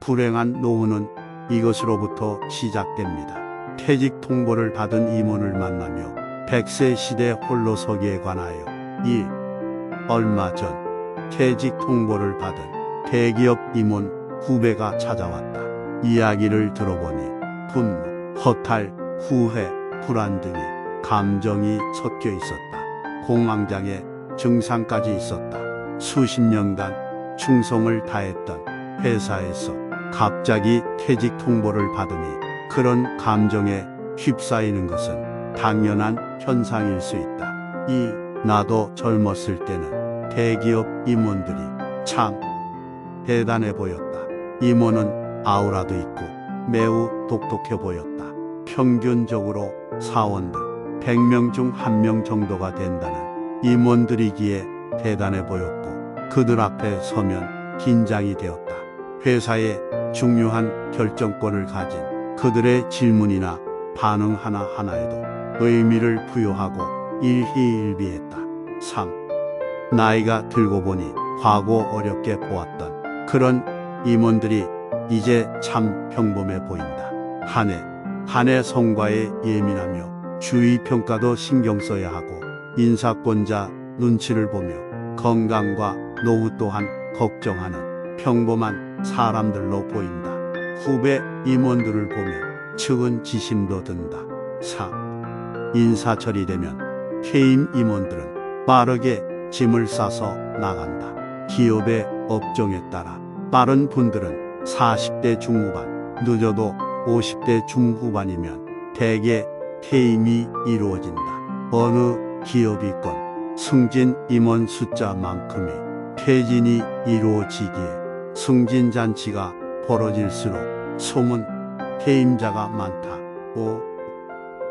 불행한 노후는 이것으로부터 시작됩니다. 퇴직 통보를 받은 임원을 만나며 100세 시대 홀로 서기에 관하여 1. 얼마 전 퇴직 통보를 받은 대기업 임원 후배가 찾아왔다. 이야기를 들어보니 분노, 허탈, 후회, 불안 등이 감정이 섞여 있었다. 공황장애 증상까지 있었다. 수십 년간 충성을 다했던 회사에서 갑자기 퇴직 통보를 받으니 그런 감정에 휩싸이는 것은 당연한 현상일 수 있다. 이 나도 젊었을 때는 대기업 임원들이 참 대단해 보였다. 임원은 아우라도 있고 매우 똑똑해 보였다. 평균적으로 사원들 100명 중 1명 정도가 된다는 임원들이기에 대단해 보였고 그들 앞에 서면 긴장이 되었다. 회사의 중요한 결정권을 가진 그들의 질문이나 반응 하나하나에도 의미를 부여하고 일희일비했다. 3. 나이가 들고 보니 과거 어렵게 보았던 그런 임원들이 이제 참 평범해 보인다. 한 해, 한 해 성과에 예민하며 주의 평가도 신경 써야 하고 인사권자 눈치를 보며 건강과 노후 또한 걱정하는 평범한 사람들로 보인다. 후배 임원들을 보면 측은 지심도 든다. 4. 인사철이 되면 퇴임 임원들은 빠르게 짐을 싸서 나간다. 기업의 업종에 따라 빠른 분들은 40대 중후반, 늦어도 50대 중후반이면 대개 퇴임이 이루어진다. 어느 기업이건 승진 임원 숫자만큼이 퇴진이 이루어지기에 승진 잔치가 벌어질수록 소문 퇴임자가 많다. 5.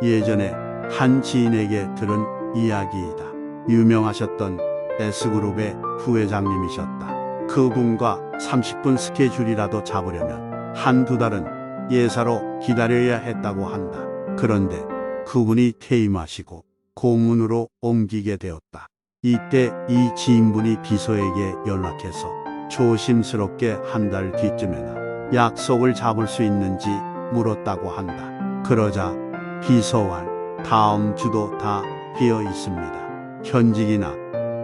예전에 한 지인에게 들은 이야기이다. 유명하셨던 S그룹의 부회장님이셨다. 그분과 30분 스케줄이라도 잡으려면 한두 달은 예사로 기다려야 했다고 한다. 그런데 그분이 퇴임하시고 고문으로 옮기게 되었다. 이때 이 지인분이 비서에게 연락해서 조심스럽게 한 달 뒤쯤에나 약속을 잡을 수 있는지 물었다고 한다. 그러자 비서와 다음 주도 다 비어 있습니다. 현직이나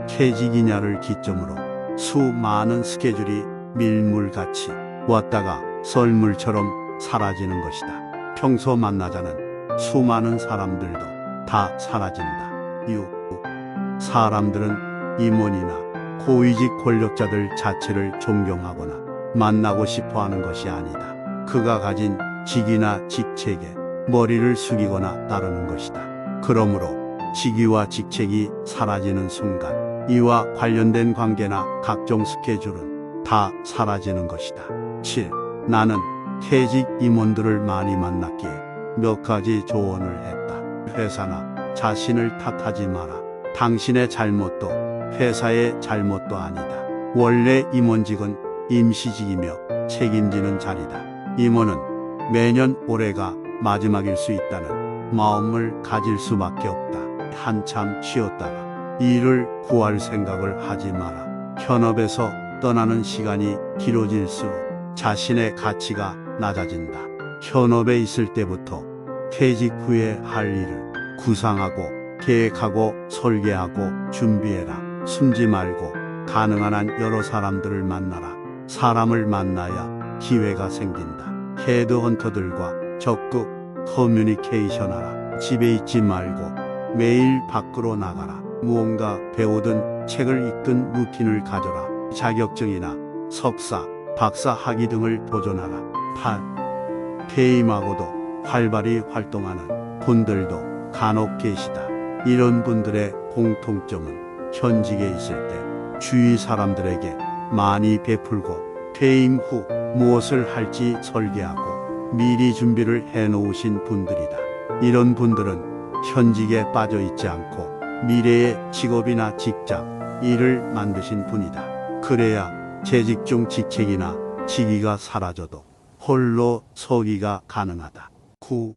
퇴직이냐를 기점으로 수많은 스케줄이 밀물같이 왔다가 썰물처럼 사라지는 것이다. 평소 만나자는 수많은 사람들도 다 사라진다. 6. 사람들은 임원이나 고위직 권력자들 자체를 존경하거나 만나고 싶어 하는 것이 아니다. 그가 가진 직이나 직책에 머리를 숙이거나 따르는 것이다. 그러므로 직위와 직책이 사라지는 순간 이와 관련된 관계나 각종 스케줄은 다 사라지는 것이다. 7. 나는 퇴직 임원들을 많이 만났기에 몇 가지 조언을 했다. 회사나 자신을 탓하지 마라. 당신의 잘못도 회사의 잘못도 아니다. 원래 임원직은 임시직이며 책임지는 자리다. 임원은 매년 올해가 마지막일 수 있다는 마음을 가질 수밖에 없다. 한참 쉬었다가 일을 구할 생각을 하지 마라. 현업에서 떠나는 시간이 길어질수록 자신의 가치가 낮아진다. 현업에 있을 때부터 퇴직 후에 할 일을 구상하고 계획하고 설계하고 준비해라. 숨지 말고 가능한 한 여러 사람들을 만나라. 사람을 만나야 기회가 생긴다. 헤드헌터들과 적극 커뮤니케이션하라. 집에 있지 말고 매일 밖으로 나가라. 무언가 배우든 책을 읽든 루틴을 가져라. 자격증이나 석사, 박사 학위 등을 도전하라. 8. 퇴임하고도 활발히 활동하는 분들도 간혹 계시다. 이런 분들의 공통점은 현직에 있을 때 주위 사람들에게 많이 베풀고 퇴임 후 무엇을 할지 설계하고 미리 준비를 해 놓으신 분들이다. 이런 분들은 현직에 빠져 있지 않고 미래의 직업이나 직장, 일을 만드신 분이다. 그래야 재직 중 직책이나 직위가 사라져도 홀로 서기가 가능하다. 9.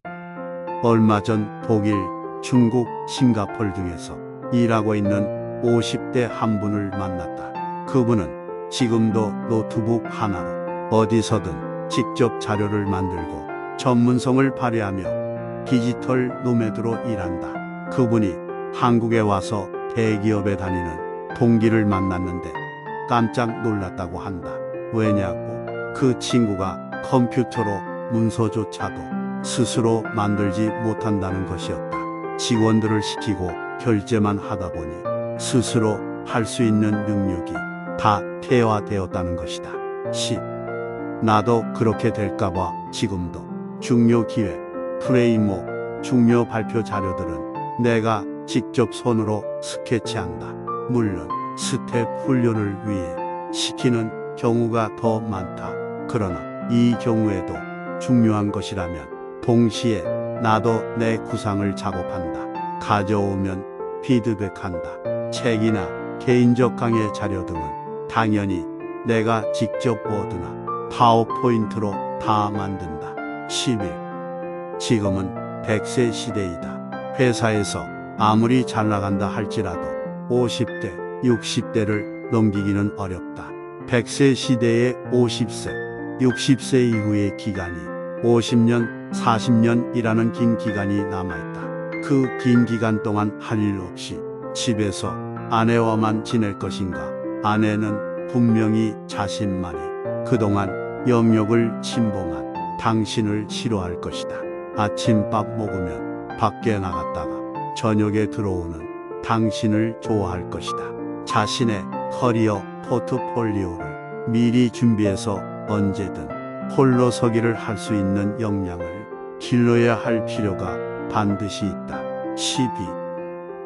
얼마 전 독일, 중국, 싱가폴 등에서 일하고 있는 50대 한 분을 만났다. 그분은 지금도 노트북 하나로 어디서든 직접 자료를 만들고 전문성을 발휘하며 디지털 노매드로 일한다. 그분이 한국에 와서 대기업에 다니는 동기를 만났는데 깜짝 놀랐다고 한다. 왜냐고? 그 친구가 컴퓨터로 문서조차도 스스로 만들지 못한다는 것이었다. 직원들을 시키고 결제만 하다 보니 스스로 할 수 있는 능력이 다 퇴화되었다는 것이다. 10. 나도 그렇게 될까봐 지금도 중요 기획, 프레임워, 중요 발표 자료들은 내가 직접 손으로 스케치한다. 물론 스텝 훈련을 위해 시키는 경우가 더 많다. 그러나 이 경우에도 중요한 것이라면 동시에 나도 내 구상을 작업한다. 가져오면 피드백한다. 책이나 개인적 강의 자료 등은 당연히 내가 직접 워드나 파워포인트로 다 만든다. 11. 지금은 100세 시대이다. 회사에서 아무리 잘 나간다 할지라도 50대, 60대를 넘기기는 어렵다. 100세 시대의 50세, 60세 이후의 기간이 50년, 40년이라는 긴 기간이 남아있다. 그 긴 기간 동안 할 일 없이 집에서 아내와만 지낼 것인가? 아내는 분명히 자신만이 그동안 영역을 침범한 당신을 싫어할 것이다. 아침밥 먹으면 밖에 나갔다가 저녁에 들어오는 당신을 좋아할 것이다. 자신의 커리어 포트폴리오를 미리 준비해서 언제든 홀로 서기를 할 수 있는 역량을 길러야 할 필요가 반드시 있다. 12.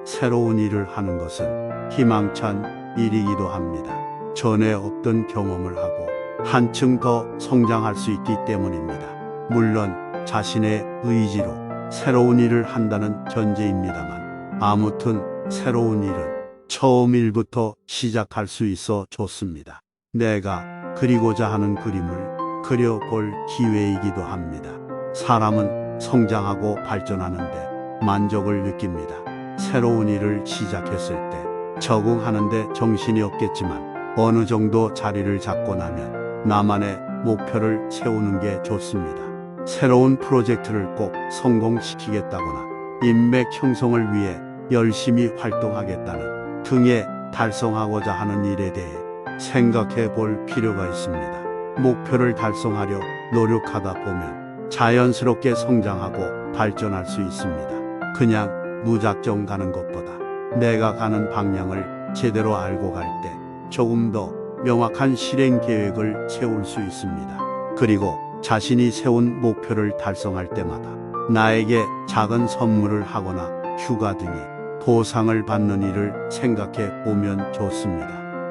새로운 일을 하는 것은 희망찬 일이기도 합니다. 전에 없던 경험을 하고 한층 더 성장할 수 있기 때문입니다. 물론 자신의 의지로 새로운 일을 한다는 전제입니다만 아무튼 새로운 일은 처음 일부터 시작할 수 있어 좋습니다. 내가 그리고자 하는 그림을 그려볼 기회이기도 합니다. 사람은 성장하고 발전하는데 만족을 느낍니다. 새로운 일을 시작했을 때 적응하는데 정신이 없겠지만 어느 정도 자리를 잡고 나면 나만의 목표를 세우는 게 좋습니다. 새로운 프로젝트를 꼭 성공시키겠다거나 인맥 형성을 위해 열심히 활동하겠다는 등에 달성하고자 하는 일에 대해 생각해 볼 필요가 있습니다. 목표를 달성하려 노력하다 보면 자연스럽게 성장하고 발전할 수 있습니다. 그냥 무작정 가는 것보다 내가 가는 방향을 제대로 알고 갈 때 조금 더 명확한 실행 계획을 세울 수 있습니다. 그리고 자신이 세운 목표를 달성할 때마다 나에게 작은 선물을 하거나 휴가 등의 보상을 받는 일을 생각해 보면 좋습니다.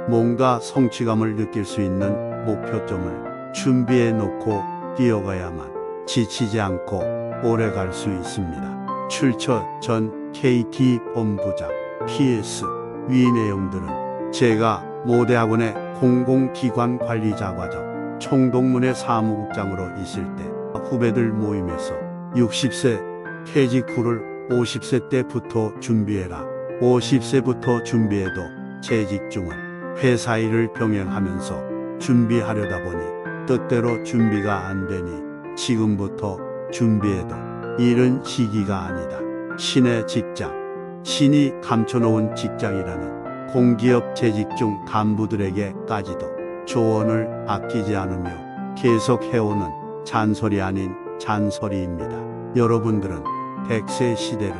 뭔가 성취감을 느낄 수 있는 목표점을 준비해 놓고 뛰어가야만 지치지 않고 오래 갈 수 있습니다. 출처 전 KT 본부장 PS 위 내용들은 제가 모대학원의 공공기관 관리자 과정 총동문회 사무국장으로 있을 때 후배들 모임에서 60세 퇴직 후를 50세 때부터 준비해라. 50세부터 준비해도 재직 중은 회사 일을 병행하면서 준비하려다 보니 뜻대로 준비가 안 되니 지금부터 준비해도 이른 시기가 아니다. 신의 직장, 신이 감춰놓은 직장이라는 공기업 재직 중 간부들에게까지도 조언을 아끼지 않으며 계속 해오는 잔소리 아닌 잔소리입니다. 여러분들은 100세 시대를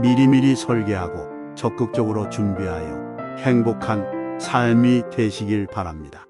미리미리 설계하고 적극적으로 준비하여 행복한 삶이 되시길 바랍니다.